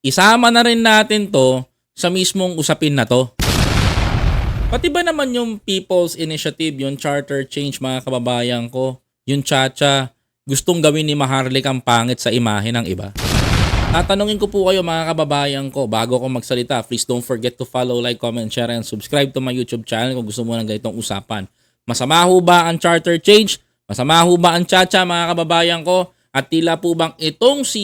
isama na rin natin to sa mismong usapin na to. Pati ba naman yung People's Initiative, yung charter change mga kababayan ko, yung Chacha, gustong gawin ni Maharlik ang pangit sa imahe ng iba? Tatanungin ko po kayo mga kababayan ko bago ako magsalita. Please don't forget to follow, like, comment, share, and subscribe to my YouTube channel kung gusto mo ng ganitong usapan. Masama ho ba ang charter change? Masama ho ba ang Chacha mga kababayan ko? At tila po bang itong si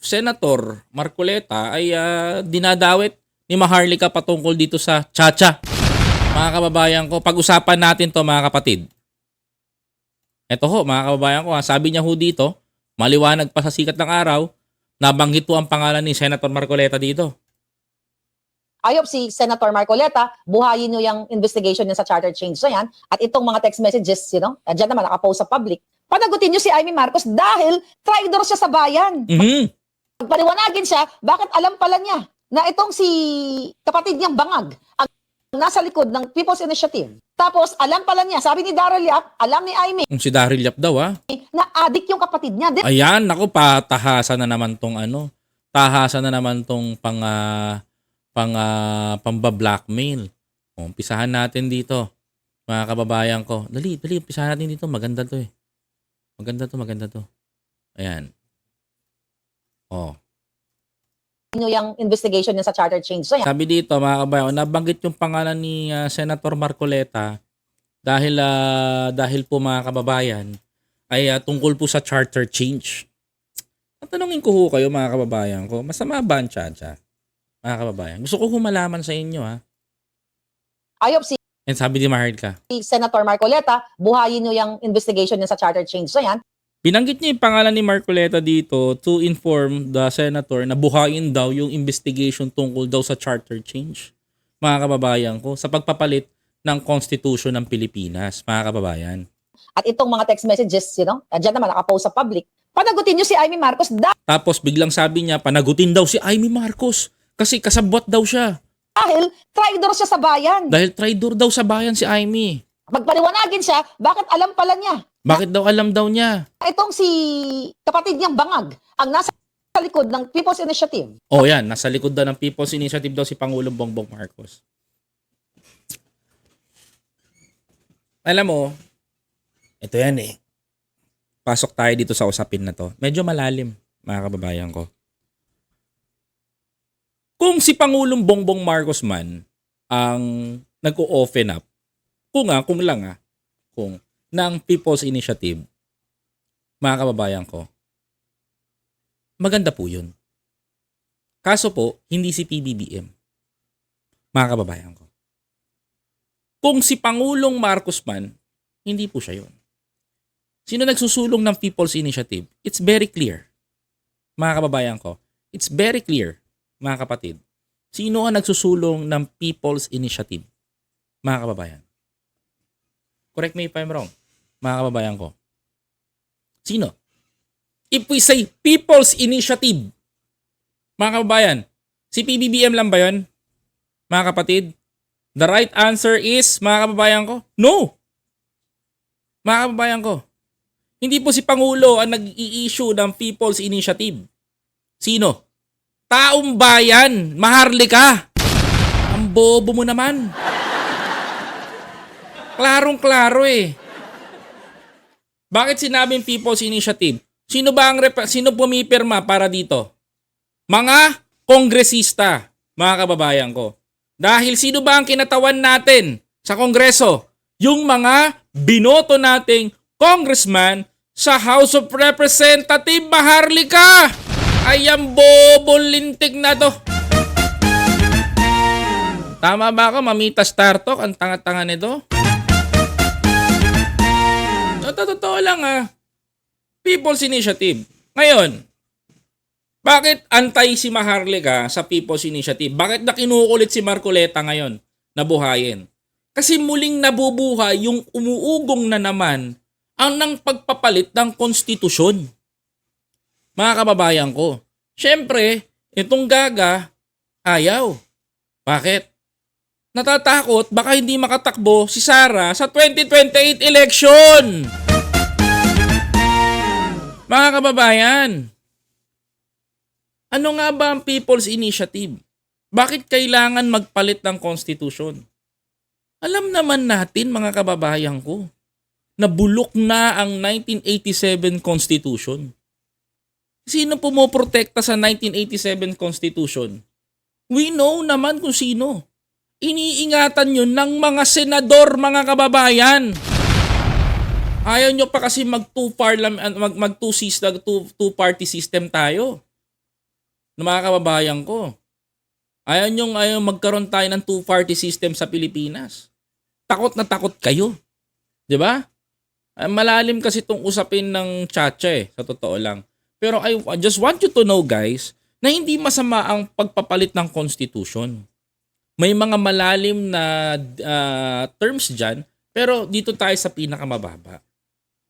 Senator Marcoleta ay ah, dinadawit ni Maharlika patungkol dito sa Chacha? Mga kababayan ko, pag-usapan natin to mga kapatid. Ito ho, mga kababayan ko, ha, sabi niya ho dito, maliwanag pa sa sikat ng araw, nabanggit po ang pangalan ni Senator Marcoleta dito. ayop si Senator Marcoleta, buhayin nyo yung investigation niya sa charter change na yan. At itong mga text messages, you know, dyan naman nakapost sa public. Panagutin nyo si Amy Marcos dahil traitor siya sa bayan. Mhm. Paliwanagin siya, bakit alam pala niya na itong si kapatid niyang bangag ang nasa likod ng People's Initiative. Tapos alam pala niya, sabi ni Daryl Yap, alam ni Amy Yung si Daryl Yap daw ha. na addict yung kapatid niya. Di- Ayan, naku, patahasan na naman tong ano. Tahasan na naman tong pang ah, pang ah, pamba-blackmail. Umpisahan natin dito. Mga kababayan ko. Dali, dali, umpisahan natin dito. Maganda to eh. Maganda to, maganda to. Ayan. Oh. nyo yung investigation niya sa charter change na yan. Sabi dito mga kabayan, nabanggit yung pangalan ni ah, Senator Marcoleta dahil ah, dahil po mga kababayan ay ah, tungkol po sa charter change. Tatanungin ko ho kayo mga kababayan ko, masama ba ang tsa Mga kababayan, gusto ko humalaman sa inyo ha. Ayop si And sabi ni Mahard ka, Senator Marcoleta, buhayin nyo yung investigation niya sa charter change na yan. Binanggit niya yung pangalan ni Marcoleta dito to inform the senator na buhayin daw yung investigation tungkol daw sa charter change. Mga kababayan ko, sa pagpapalit ng Constitution ng Pilipinas, mga kababayan. At itong mga text messages, you know, dyan naman nakapost sa public. Panagutin nyo si Amy Marcos Tapos biglang sabi niya, panagutin daw si Amy Marcos kasi kasabwat daw siya. dahil traitor siya sa bayan. Dahil traitor daw sa bayan si Amy. Magpaliwanagin siya, bakit alam pala niya Bakit daw alam daw niya? itong si kapatid niyang bangag ang nasa likod ng People's Initiative. Oh yan, nasa likod daw ng People's Initiative daw si Pangulong Bongbong Marcos. Alam mo, ito yan eh. Pasok tayo dito sa usapin na to. Medyo malalim, mga kababayan ko. Kung si Pangulong Bongbong Marcos man ang nag-o-open up, kung nga, kung lang ah, kung ng People's Initiative, mga kababayan ko, maganda po yun. Kaso po, hindi si PBBM. Mga kababayan ko. Kung si Pangulong Marcos man, hindi po siya yun. Sino nagsusulong ng People's Initiative? It's very clear. Mga kababayan ko, it's very clear, mga kapatid. Sino ang nagsusulong ng People's Initiative? Mga kababayan. Correct me if I'm wrong. Mga kababayan ko. Sino? If we say People's Initiative, mga kababayan, si PBBM lang ba yun? Mga kapatid? The right answer is, mga kababayan ko, no! Mga kababayan ko, hindi po si Pangulo ang nag-i-issue ng People's Initiative. Sino? Taong bayan, maharlika. Ang bobo mo naman. Klarong-klaro eh. Bakit sinabing People's Initiative? Sino ba ang rep- sino pumipirma para dito? Mga kongresista, mga kababayan ko. Dahil sino ba ang kinatawan natin sa kongreso? Yung mga binoto nating congressman sa House of Representative Maharlika. Ay ang bobo lintik na to. Tama ba ako, Mamita Star Talk? Ang tanga-tanga nito. Totoo lang ah. People's Initiative. Ngayon, bakit antay si Maharlika sa People's Initiative? Bakit na kinukulit si Marcoleta ngayon na buhayin? Kasi muling nabubuhay yung umuugong na naman ang nang pagpapalit ng konstitusyon. Mga kababayan ko, syempre, itong gaga, ayaw. Bakit? Natatakot baka hindi makatakbo si Sara sa 2028 election. Mga kababayan, Ano nga ba ang People's Initiative? Bakit kailangan magpalit ng Constitution? Alam naman natin mga kababayan ko na bulok na ang 1987 Constitution. Sino pumoprotekta sa 1987 Constitution? We know naman kung sino. Iniingatan yun ng mga senador, mga kababayan. Ayaw nyo pa kasi mag two parliament mag, mag two system two, two party system tayo. Ng mga kababayan ko. Ayaw nyo ayaw magkaroon tayo ng two party system sa Pilipinas. Takot na takot kayo. 'Di ba? Ah, Malalim kasi tong usapin ng Chacha eh, sa totoo lang. Pero I, I just want you to know guys, na hindi masama ang pagpapalit ng constitution. May mga malalim na ah, terms dyan, pero dito tayo sa pinakamababa.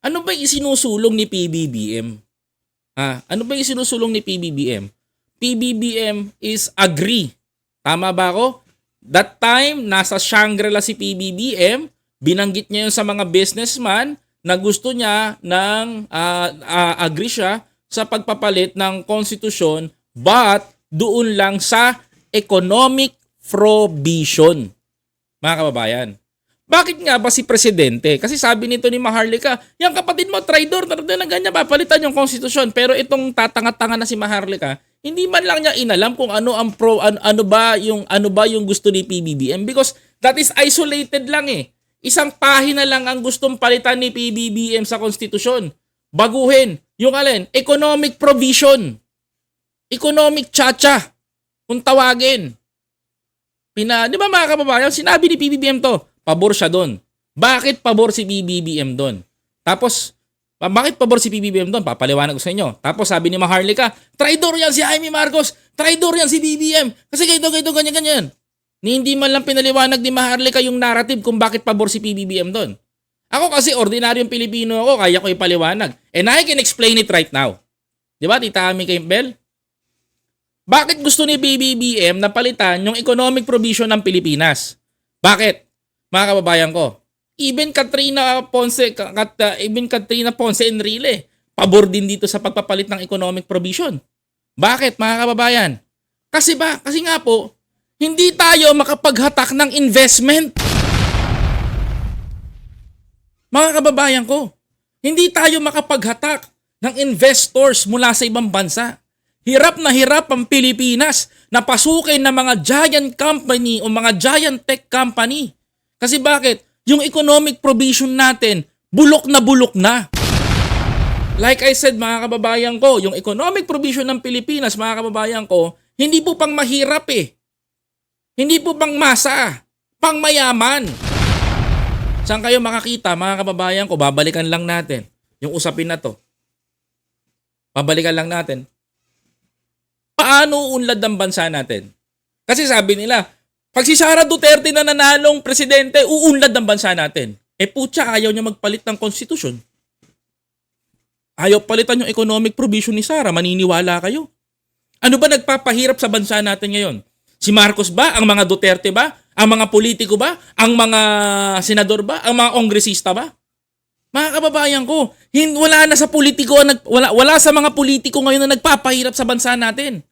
Ano ba yung isinusulong ni PBBM? Ha? Ano ba yung isinusulong ni PBBM? PBBM is agree. Tama ba ako? That time, nasa Shangri-La si PBBM, binanggit niya yun sa mga businessman na gusto niya ng ah, ah, agree siya sa pagpapalit ng konstitusyon but doon lang sa economic provision. Mga kababayan. Bakit nga ba si Presidente? Kasi sabi nito ni Maharlika, yung kapatid mo, traidor, na na ganyan, papalitan yung konstitusyon. Pero itong tatanga-tanga na si Maharlika, hindi man lang niya inalam kung ano ang pro ano, ano ba yung ano ba yung gusto ni PBBM because that is isolated lang eh. Isang pahina lang ang gustong palitan ni PBBM sa konstitusyon. Baguhin yung alin, economic provision. Economic chacha. Kung tawagin. Pina, di ba mga kababayan, sinabi ni PBBM to, pabor siya doon. Bakit pabor si PBBM doon? Tapos, bakit pabor si PBBM doon? Papaliwanag ko sa inyo. Tapos sabi ni Maharlika, traidor yan si Jaime Marcos, traidor yan si BBM. Kasi ganito, ganito, ganyan, ganyan. Ni hindi man lang pinaliwanag ni Maharlika yung narrative kung bakit pabor si PBBM doon. Ako kasi ordinaryong Pilipino ako, kaya ko ipaliwanag. And I can explain it right now. Di ba, Tita Ami Campbell? Bakit gusto ni BBBM na palitan yung economic provision ng Pilipinas? Bakit? Mga kababayan ko, even Katrina Ponce, Ka- Kat, uh, even Katrina Ponce Enrile, pabor din dito sa pagpapalit ng economic provision. Bakit mga kababayan? Kasi ba? Kasi nga po, hindi tayo makapaghatak ng investment. Mga kababayan ko, hindi tayo makapaghatak ng investors mula sa ibang bansa. Hirap na hirap ang Pilipinas na pasukin ng mga giant company o mga giant tech company. Kasi bakit? Yung economic provision natin, bulok na bulok na. Like I said mga kababayan ko, yung economic provision ng Pilipinas mga kababayan ko, hindi po pang mahirap eh. Hindi po pang masa, pang mayaman. Saan kayo makakita mga kababayan ko? Babalikan lang natin yung usapin na to. Babalikan lang natin. Paano unlad ang bansa natin? Kasi sabi nila, pag si Sara Duterte na nanalong presidente, uunlad ang bansa natin. Eh putya, ayaw niya magpalit ng konstitusyon. Ayaw palitan yung economic provision ni Sara, maniniwala kayo. Ano ba nagpapahirap sa bansa natin ngayon? Si Marcos ba? Ang mga Duterte ba? Ang mga politiko ba? Ang mga senador ba? Ang mga kongresista ba? Mga kababayan ko, hin wala na sa politiko, wala, wala sa mga politiko ngayon na nagpapahirap sa bansa natin.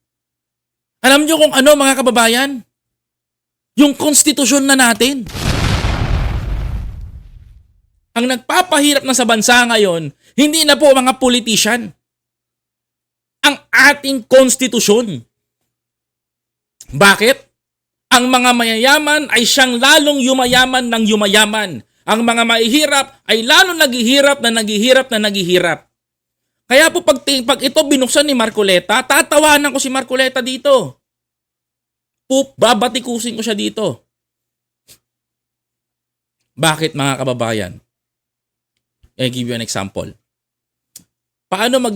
Alam nyo kung ano mga kababayan? Yung konstitusyon na natin. Ang nagpapahirap na sa bansa ngayon, hindi na po mga politician. Ang ating konstitusyon. Bakit? Ang mga mayayaman ay siyang lalong yumayaman ng yumayaman. Ang mga mahihirap ay lalong naghihirap na naghihirap na naghihirap. Kaya po pag, pag ito binuksan ni Marcoleta, tatawanan ko si Marcoleta dito. Pup, babatikusin ko siya dito. Bakit mga kababayan? I give you an example. Paano mag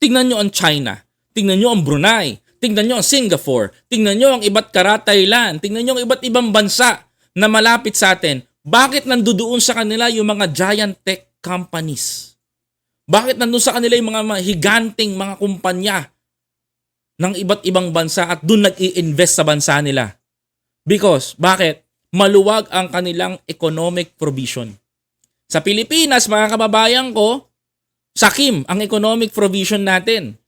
Tingnan nyo ang China. Tingnan nyo ang Brunei. Tingnan nyo ang Singapore. Tingnan nyo ang iba't kara Thailand. Tingnan nyo ang iba't ibang bansa na malapit sa atin. Bakit nandoon sa kanila yung mga giant tech companies? Bakit nandun sa kanila yung mga, mga higanting mga kumpanya ng iba't ibang bansa at doon nag-i-invest sa bansa nila? Because, bakit? Maluwag ang kanilang economic provision. Sa Pilipinas, mga kababayan ko, sakim ang economic provision natin.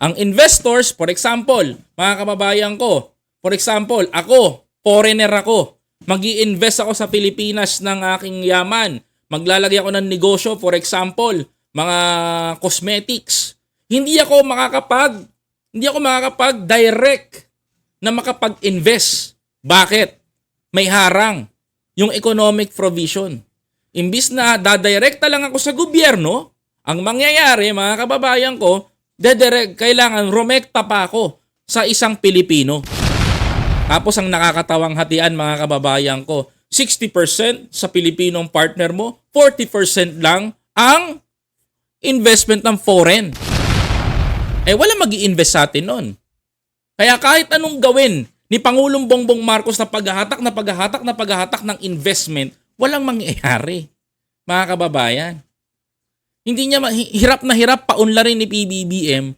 Ang investors, for example, mga kababayan ko, for example, ako, foreigner ako, mag invest ako sa Pilipinas ng aking yaman. Maglalagay ako ng negosyo, for example, mga cosmetics. Hindi ako makakapag, hindi ako makakapag direct na makapag-invest. Bakit? May harang yung economic provision. Imbis na dadirekta lang ako sa gobyerno, ang mangyayari, mga kababayan ko, dedirect, kailangan rumekta pa ako sa isang Pilipino. Tapos ang nakakatawang hatian, mga kababayan ko, 60% sa Pilipinong partner mo, 40% lang ang investment ng foreign. Eh wala mag invest sa atin nun. Kaya kahit anong gawin ni Pangulong Bongbong Marcos na paghahatak na paghahatak na paghahatak ng investment, walang mangyayari. Mga kababayan. Hindi niya hirap na hirap paunlarin ni PBBM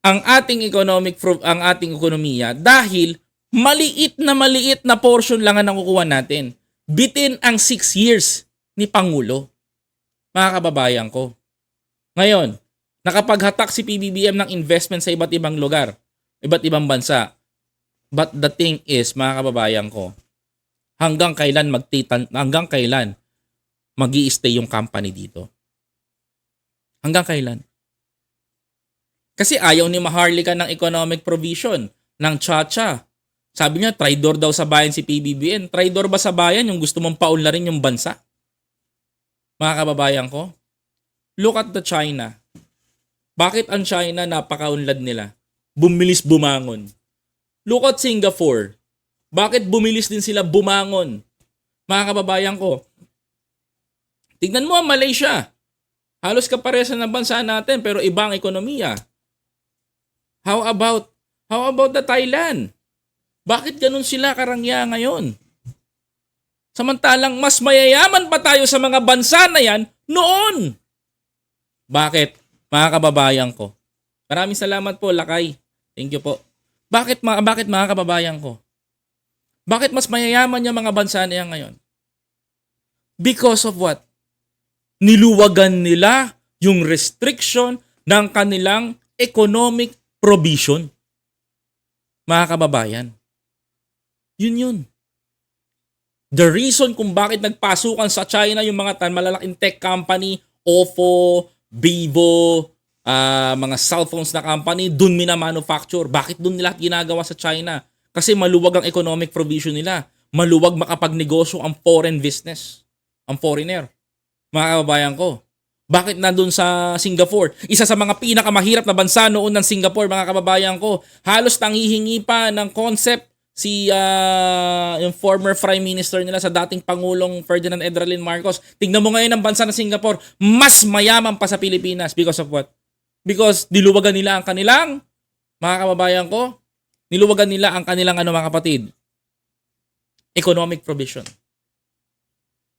ang ating economic ang ating ekonomiya dahil maliit na maliit na portion lang ang nakukuha natin. Bitin ang 6 years ni Pangulo. Mga kababayan ko. Ngayon, nakapaghatak si PBBM ng investment sa iba't ibang lugar, iba't ibang bansa. But the thing is, mga kababayan ko, hanggang kailan magtitan hanggang kailan magi stay yung company dito? Hanggang kailan? Kasi ayaw ni Maharlika ng economic provision ng Chacha. Sabi niya, traidor daw sa bayan si PBBM. Traidor ba sa bayan yung gusto mong paunlarin yung bansa? Mga kababayan ko, look at the China. Bakit ang China napakaunlad nila? Bumilis bumangon. Look at Singapore. Bakit bumilis din sila bumangon? Mga kababayan ko, tignan mo ang Malaysia. Halos kaparesan ng bansa natin pero ibang ekonomiya. How about how about the Thailand? Bakit ganun sila karangya ngayon? Samantalang mas mayayaman pa tayo sa mga bansa na yan noon. Bakit? Mga kababayan ko. Maraming salamat po, Lakay. Thank you po. Bakit, mga, bakit mga kababayan ko? Bakit mas mayayaman yung mga bansa na yan ngayon? Because of what? Niluwagan nila yung restriction ng kanilang economic provision. Mga kababayan. Yun yun. The reason kung bakit nagpasukan sa China yung mga tan malalaking tech company, Oppo, Vivo, ah, mga cellphones na company, dun mina-manufacture. Bakit dun nila ginagawa sa China? Kasi maluwag ang economic provision nila. Maluwag makapagnegosyo ang foreign business. Ang foreigner. Mga kababayan ko. Bakit nandun sa Singapore? Isa sa mga pinakamahirap na bansa noon ng Singapore, mga kababayan ko. Halos tangihingi pa ng concept si ah, yung former prime minister nila sa dating pangulong Ferdinand Edralin Marcos. Tingnan mo ngayon ang bansa ng Singapore, mas mayaman pa sa Pilipinas because of what? Because diluwagan nila ang kanilang mga kababayan ko, niluwagan nila ang kanilang ano mga kapatid, economic provision.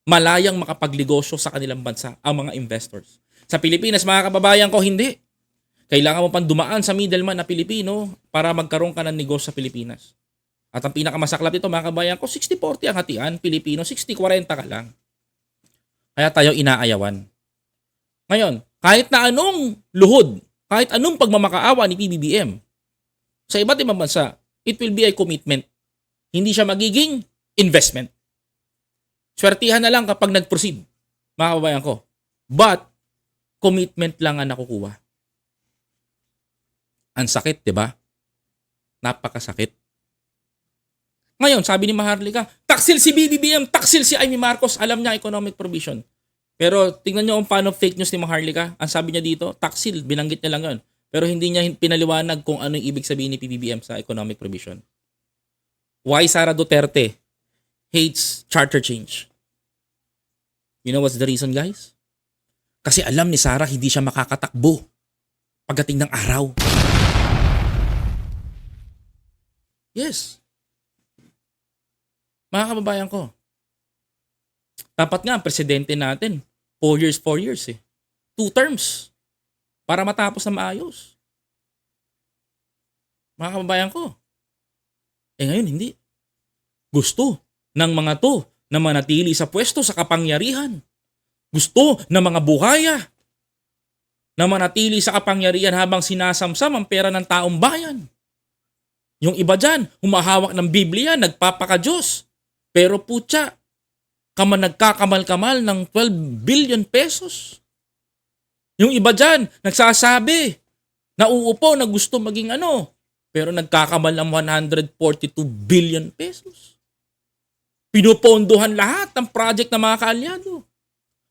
Malayang makapagnegosyo sa kanilang bansa ang mga investors. Sa Pilipinas, mga kababayan ko, hindi. Kailangan mo pang dumaan sa middleman na Pilipino para magkaroon ka ng negosyo sa Pilipinas. At ang pinakamasaklap dito, mga kabayan ko, 60-40 ang hatian. Pilipino, 60-40 ka lang. Kaya tayo inaayawan. Ngayon, kahit na anong luhod, kahit anong pagmamakaawa ni PBBM, sa iba't ibang bansa, it will be a commitment. Hindi siya magiging investment. Swertihan na lang kapag nag-proceed, mga kababayan ko. But, commitment lang ang nakukuha. Ang sakit, di ba? Napakasakit. Ngayon, sabi ni Maharlika, taksil si BBBM, taksil si Amy Marcos, alam niya economic provision. Pero tingnan niyo kung paano fake news ni Maharlika. Ang sabi niya dito, taksil, binanggit niya lang yun. Pero hindi niya pinaliwanag kung ano yung ibig sabihin ni PBBM sa economic provision. Why Sara Duterte hates charter change? You know what's the reason, guys? Kasi alam ni Sara hindi siya makakatakbo pagdating ng araw. Yes. Mga kababayan ko, dapat nga presidente natin, 4 years, 4 years eh. Two terms para matapos na maayos. Mga kababayan ko. Eh ngayon, hindi. Gusto ng mga to na manatili sa pwesto sa kapangyarihan. Gusto ng mga buhaya na manatili sa kapangyarihan habang sinasamsam ang pera ng taong bayan. Yung iba dyan, humahawak ng Biblia, nagpapaka-Diyos. Pero putya, kama nagkakamal-kamal ng 12 billion pesos. Yung iba dyan, nagsasabi, nauupo na gusto maging ano, pero nagkakamal ng 142 billion pesos. Pinupondohan lahat ng project ng mga kaalyado.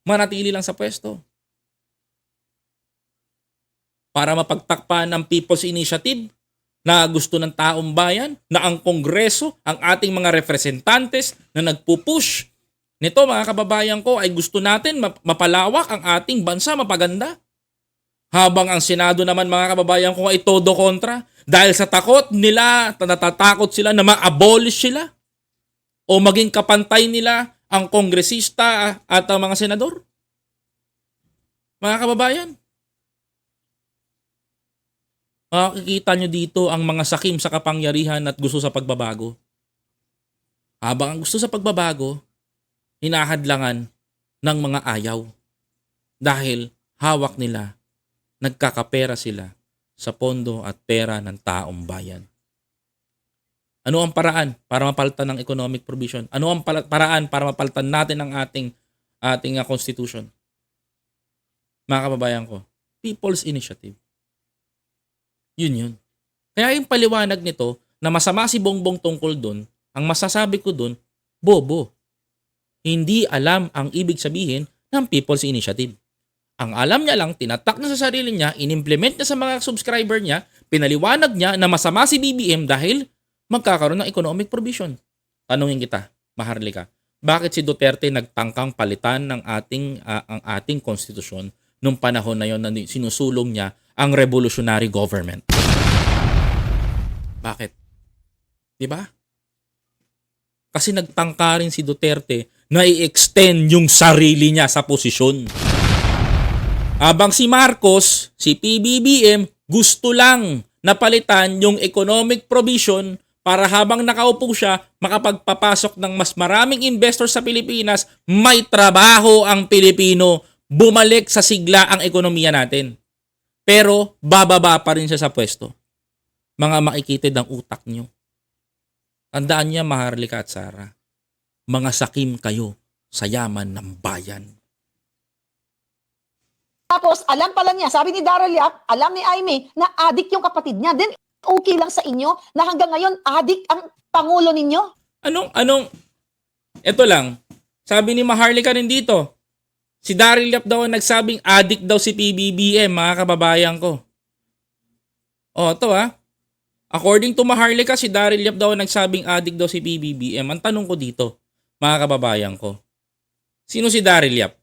Manatili lang sa pwesto. Para mapagtakpan ng People's Initiative na gusto ng taong bayan, na ang Kongreso, ang ating mga representantes na nagpupush nito mga kababayan ko ay gusto natin map- mapalawak ang ating bansa, mapaganda. Habang ang Senado naman mga kababayan ko ay todo kontra dahil sa takot nila, natatakot sila na ma-abolish sila o maging kapantay nila ang kongresista at ang mga senador. Mga kababayan, makikita nyo dito ang mga sakim sa kapangyarihan at gusto sa pagbabago. Habang ang gusto sa pagbabago, hinahadlangan ng mga ayaw. Dahil hawak nila, nagkakapera sila sa pondo at pera ng taong bayan. Ano ang paraan para mapalitan ng economic provision? Ano ang paraan para mapalitan natin ang ating ating uh, constitution? Mga kababayan ko, People's Initiative. Yun yun. Kaya yung paliwanag nito na masama si Bongbong tungkol doon, ang masasabi ko doon, bobo. Hindi alam ang ibig sabihin ng People's Initiative. Ang alam niya lang, tinatak na sa sarili niya, inimplement niya sa mga subscriber niya, pinaliwanag niya na masama si BBM dahil magkakaroon ng economic provision. Tanungin kita, Maharlika, bakit si Duterte nagtangkang palitan ng ating ah, ang ating konstitusyon nung panahon na yon na sinusulong niya ang revolutionary government? Bakit? 'Di ba? Kasi nagtangka rin si Duterte na i-extend yung sarili niya sa posisyon. Habang si Marcos, si PBBM, gusto lang napalitan yung economic provision para habang nakaupo siya, makapagpapasok ng mas maraming investors sa Pilipinas, may trabaho ang Pilipino, bumalik sa sigla ang ekonomiya natin. Pero bababa pa rin siya sa pwesto. Mga makikitid ang utak nyo. Tandaan niya, Maharlika at Sara, mga sakim kayo sa yaman ng bayan. Tapos, alam pala niya, sabi ni Daryl Yap, alam ni Aimee, na adik yung kapatid niya. Then, okay lang sa inyo na hanggang ngayon, adik ang pangulo ninyo? Anong, anong, eto lang, sabi ni Maharlika rin dito, si Daryl Yap daw ang nagsabing addict daw si PBBM, mga kababayan ko. O, ito ah. According to Maharlika, si Daryl Yap daw ang nagsabing addict daw si PBBM. Ang tanong ko dito, mga kababayan ko, sino si Daryl Yap?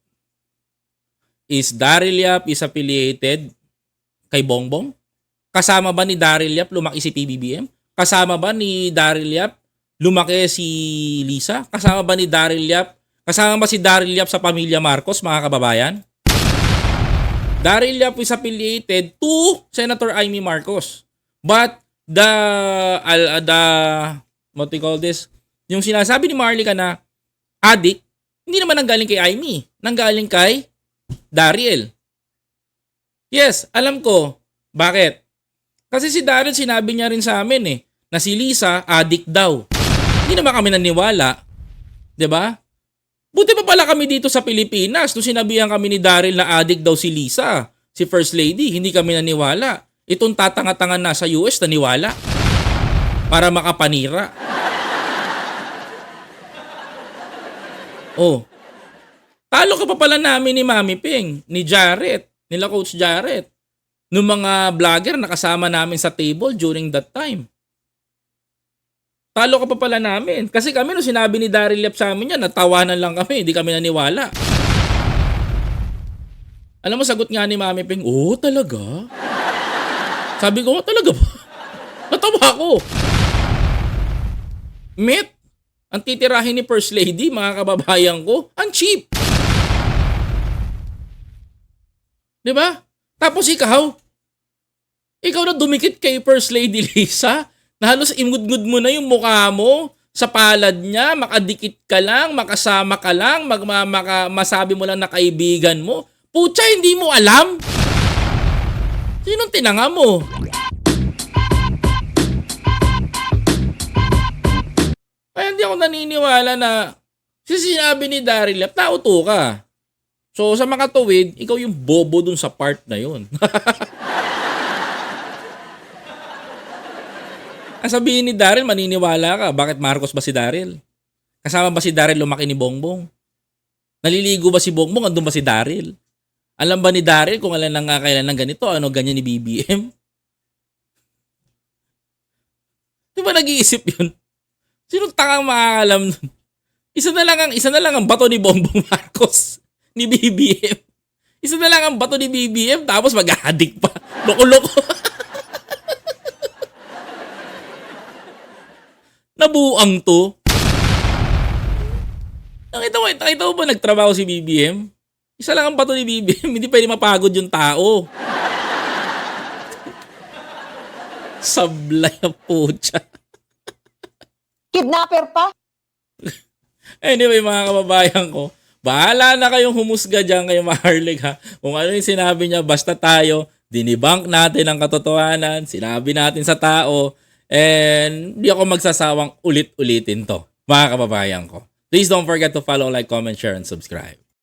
Is Daryl Yap is affiliated kay Bongbong? Kasama ba ni Daryl Yap lumaki si PBBM? Kasama ba ni Daryl Yap lumaki si Lisa? Kasama ba ni Daryl Yap? Kasama ba si Daryl Yap sa pamilya Marcos, mga kababayan? Daryl Yap is affiliated to Senator Amy Marcos. But the, al, the, what do you call this? Yung sinasabi ni Marlica na addict, hindi naman nanggaling kay Amy. Nanggaling kay Daryl. Yes, alam ko. Bakit? Kasi si Daryl sinabi niya rin sa amin eh, na si Lisa addict daw. Hindi naman kami naniwala. 'Di ba? Buti pa pala kami dito sa Pilipinas nung sinabihan kami ni Daryl na addict daw si Lisa, si First Lady. Hindi kami naniwala. Itong tatanga-tanga na sa US naniwala. Para makapanira. Oh, Talo ka pa pala namin ni Mami Ping, ni Jarrett, nila Coach Jarrett. Nung mga vlogger na kasama namin sa table during that time. Talo ka pa pala namin. Kasi kami nung sinabi ni Daryl Yap sa amin yan, natawanan lang kami, hindi kami naniwala. Alam mo, sagot nga ni Mami Ping, Oo, talaga? Sabi ko, "Oh, talaga ba? Natawa ako. Met, ang titirahin ni First Lady, mga kababayan ko, ang cheap. 'Di ba? Tapos ikaw, ikaw na dumikit kay First Lady Lisa, na halos imgud-ngud mo na yung mukha mo sa palad niya, makadikit ka lang, makasama ka lang, magmamaka, masabi mo lang na kaibigan mo. Pucha, hindi mo alam. Sinong tinanga mo? Kaya hindi ako naniniwala na si sinabi ni Daryl Yap, nauto ka. So sa mga tuwid, ikaw yung bobo dun sa part na yun. Ang sabihin ni Daryl, maniniwala ka. Bakit Marcos ba si Daryl? Kasama ba si Daryl lumaki ni Bongbong? Naliligo ba si Bongbong? Andun ba si Daryl? Alam ba ni Daryl kung alam nang kailan ng ganito? Ano ganyan ni BBM? Di ba nag-iisip yun? Sino tangang makakalam nun? Isa na lang ang isa na lang ang bato ni Bongbong Marcos ni BBM. Isa na lang ang bato ni BBM tapos mag-addict pa. Loko-loko. Nabuang to. Nakita mo, nakita mo ba nagtrabaho si BBM? Isa lang ang bato ni BBM, hindi pwede mapagod yung tao. Sablay ang putya. Kidnapper pa? Anyway, mga kababayan ko, bahala na kayong humusga dyan kay Maharlig ha. Kung ano yung sinabi niya, basta tayo, dinibunk natin ang katotohanan, sinabi natin sa tao, and di ako magsasawang ulit-ulitin to, mga kababayan ko. Please don't forget to follow, like, comment, share, and subscribe.